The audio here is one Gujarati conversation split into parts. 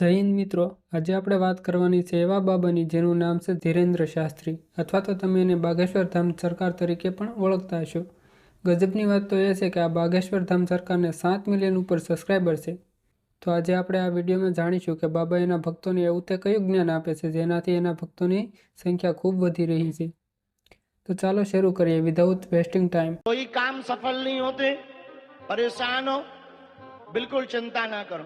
જય હિન્દ મિત્રો. આજે આપણે વાત કરવાની છે એવા બાબાની જેનું નામ છે ધીરેન્દ્ર શાસ્ત્રી. અથવા તો તમે એને બાગેશ્વર ધામ સરકાર તરીકે પણ ઓળખતા હશો. ગજબની વાત તો એ છે કે આ બાગેશ્વર ધામ સરકારને સાત મિલિયન ઉપર સબસ્ક્રાઈબર છે. તો આજે આપણે આ વિડીયોમાં જાણીશું કે બાબા એના ભક્તોને એવું તે કયું જ્ઞાન આપે છે, જેનાથી એના ભક્તોની સંખ્યા ખૂબ વધી રહી છે. તો ચાલો શરૂ કરીએ વિધાઉટ વેસ્ટિંગ ટાઈમ કોઈ કામ સફળ નહીં હોતે. પરેશાન હો. બિલકુલ ચિંતા ના કરો.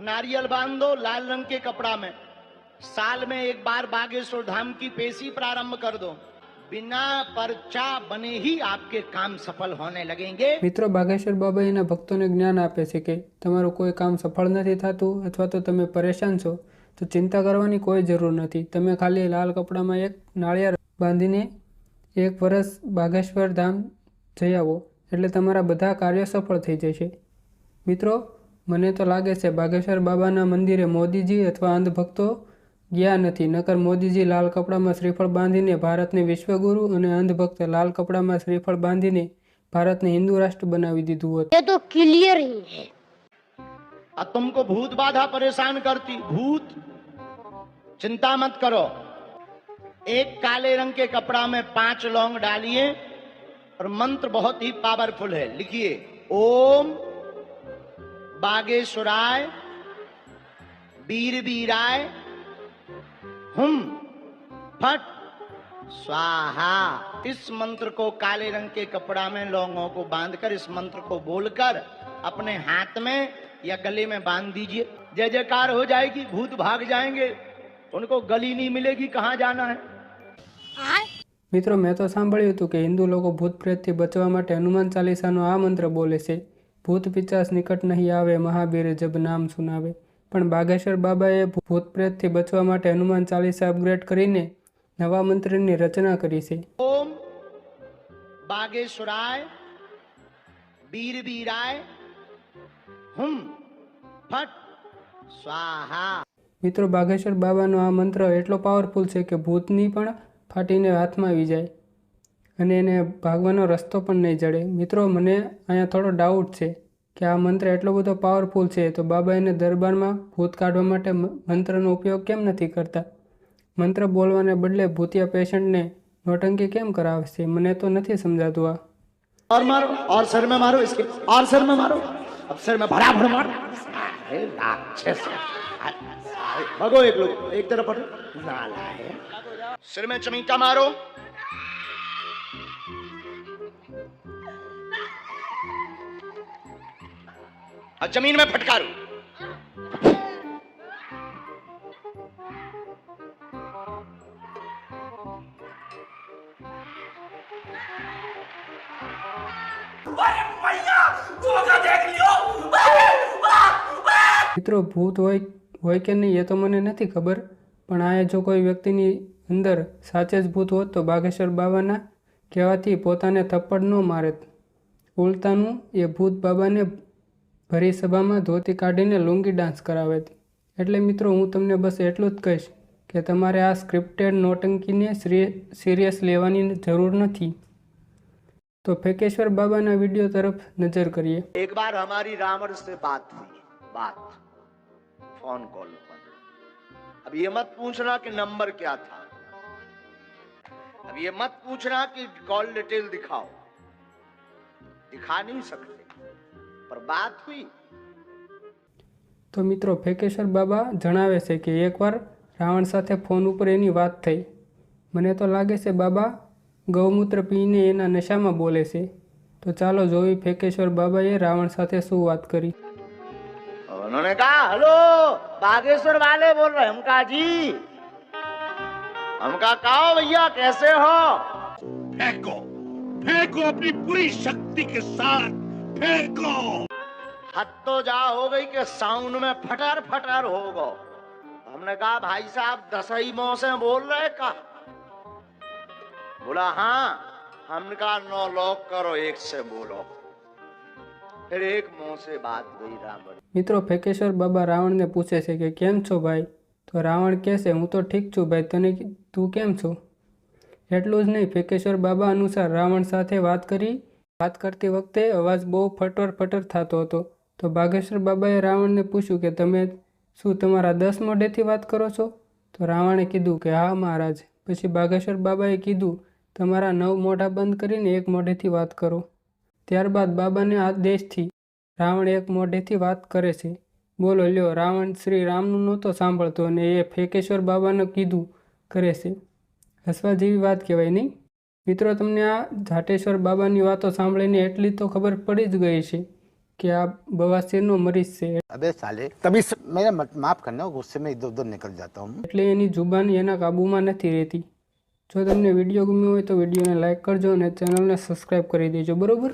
नारियल बांध दो लाल रंग के कपड़ा में साल में एक बार बागेश्वर धाम की पेशी प्रारंभ कर दो बिना पर्चा बने ही आपके काम सफल होने लगेंगे મિત્રો બાગેશ્વર બાબા એના ભક્તોને જ્ઞાન આપે છે કે તમારું કોઈ કામ સફળ નથી થતું અથવા તો તમે પરેશાન છો તો ચિંતા કરવાની કોઈ જરૂર નથી તમે ખાલી લાલ કપડામાં એક નાળિયેર બાંધીને એક વર્ષ બાગેશ્વર ધામ જઈ આવો એટલે તમારા બધા કાર્યો સફળ થઈ જશે મિત્રો મને તો લાગે છે બાગેશ્વર બાબાના મંદિરે મોદીજી અથવા અંધભક્તો ગયા નથી નકર મોદીજી લાલ કપડામાં શ્રીફળ બાંધીને ભારતને વિશ્વગુરુ અને અંધભક્ત લાલ કપડામાં શ્રીફળ બાંધીને ભારતને હિન્દુ રાષ્ટ્ર બનાવી દીધું હોત ये तो क्लियर ही है अब तुमको भूत बाधा परेशान करती भूत चिंता मत करो एक काले रंग के कपड़ा में पांच लौंग डालिए और मंत्र बहुत ही पावरफुल है लिखिए ओम बागेश्वराय वीर वीराय हम फट स्वाहा इस मंत्र को काले रंग के कपड़ा में लौंगों को बांधकर इस मंत्र को बोलकर अपने हाथ में या गले में बांध दीजिए जय जयकार हो जाएगी भूत भाग जाएंगे उनको गली नहीं मिलेगी कहाँ जाना है મિત્રો મેં તો સાંભળ્યું હતું કે હિન્દુ લોકો ભૂત પ્રેતથી બચવા માટે હનુમાન ચાલીસાનો આ મંત્ર બોલે છે ભૂત પિચાસ નિકટ નહીં આવે મહાબીર જબ નામ સુનાવે. પણ બાગેશ્વર બાબાએ ભૂત પ્રેતથી બચવા માટે હનુમાન ચાલીસા અપગ્રેડ કરીને નવા મંત્રની રચના કરી છે. ઓમ બાગેશ્વરાય બીરબીરાય હુમ ફટ સ્વાહા. મિત્રો બાગેશ્વર બાબાનો આ મંત્ર એટલો પાવરફુલ છે કે ભૂતની પણ ફાટીને હાથમાં આવી જાય. અને એને ભાગવાનો રસ્તો પણ નહીં જડે મિત્રો મને અહીંયા થોડો ડાઉટ છે કે આ મંત્ર એટલો બધો પાવરફુલ છે તો બાબા એને દરબારમાં ભૂત કાઢવા માટે મ- મંત્રનો ઉપયોગ કેમ નથી કરતા મંત્ર બોલવાને બદલે ભૂતિયા પેશન્ટને નોટંકી કેમ કરાવે છે મને તો નથી સમજાતું આ और मारो और सर में मारो इसके और सर में मारो अब सर में भराभर मारो अरे राक्षस भगो एक लोग एक तरफ हटो नाला है सिर में चमीटा मारो और जमीन में फटकारो મિત્રો ભૂત હોય હોય કે નહીં એ તો મને નથી ખબર પણ આ જો કોઈ વ્યક્તિની અંદર સાચે જ ભૂત હોત તો બાગેશ્વર બાબાના કહેવાથી પોતાને થપ્પડ ન મારે ઉલટાનું એ ભૂત બાબાને ભરી સભામાં ધોતી કાઢીને લુંગી ડાન્સ કરાવે એટલે મિત્રો હું તમને બસ એટલું જ કહીશ કે તમારે આ સ્ક્રિપ્ટેડ નોટંકીને સિરિયસ લેવાની જરૂર નથી તો ફેકેશ્વર બાબાના વિડીયો તરફ નજર કરીએ एक बार हमारी रावण से बात हुई बात फोन कॉल पर अब ये मत पूछना कि नंबर क्या था अब ये मत पूछना कि कॉल डिटेल दिखाओ दिखा नहीं सकते पर बात हुई તો મિત્રો ફેકેશ્વર બાબા જણાવે છે કે એકવાર રાવણ સાથે ફોન ઉપર એની વાત થઈ મને તો લાગે છે બાબા ગૌમૂત્ર પીને એના નશામાં બોલે છે તો ચાલો જોઈ ફેકેશ્વર બાબાએ રાવણ સાથે શું વાત કરી उन्होंने कहा हेलो बागेश्वर वाले बोल रहे हैं हम कहा जी हम कहा कहो भैया कैसे हो फेंको फेंको अपनी पूरी शक्ति के साथ फेंको हद तो जा हो गई कि साउंड में फटर फटर हो गो हमने कहा भाई साहब दसई मोह से बोल रहे का बोला हाँ हमने कहा नौ लॉक करो एक से बोलो फिर एक मुंह से बात गई रावण મિત્રો ફેકેશ્વર બાબા રાવણને પૂછે છે કે કેમ છો ભાઈ તો રાવણ કહેશે હું તો ઠીક છું ભાઈ તને કી- તું કેમ છો એટલું જ નહીં ફેકેશ્વર બાબા અનુસાર રાવણ સાથે વાત કરી વાત કરતી વખતે અવાજ બહુ ફટર ફટર થતો હતો. તો બાગેશ્વર બાબાએ રાવણને પૂછ્યું કે, તમે શું તમારા દસ મોઢેથી વાત કરો છો? તો રાવણે કીધું કે, હા, મહારાજ. પછી બાગેશ્વર બાબાએ કીધું, તમારા નવ મોઢા બંધ કરીને એક મોઢેથી વાત કરો. ત્યારબાદ બાબાને આદેશથી રાવણ એક મોઢેથી વાત કરે છે. બોલો, લ્યો, રાવણ શ્રી રામનું નહોતો સાંભળતો અને એ ફેકેશ્વર બાબાને કીધું કરે છે. હસવા જેવી વાત કહેવાય નહીં? મિત્રો તમને આ જાટેશ્વર બાબાની વાતો સાંભળીને એટલી તો ખબર પડી જ ગઈ છે કે આ બવાસીરનો મરીજ છે. અબે સાલે તભી મેરા માફ કરનો ગુસ્સે મે ઇધર ઉધર નીકળ જાતા હું. એટલે એની જુબાન એના કાબુમાં નથી રહેતી. જો તમને વીડિયો ગમ્યો હોય તો વિડીયોને લાઇક કરજો અને ચેનલને સબસ્ક્રાઈબ કરી દેજો બરાબર?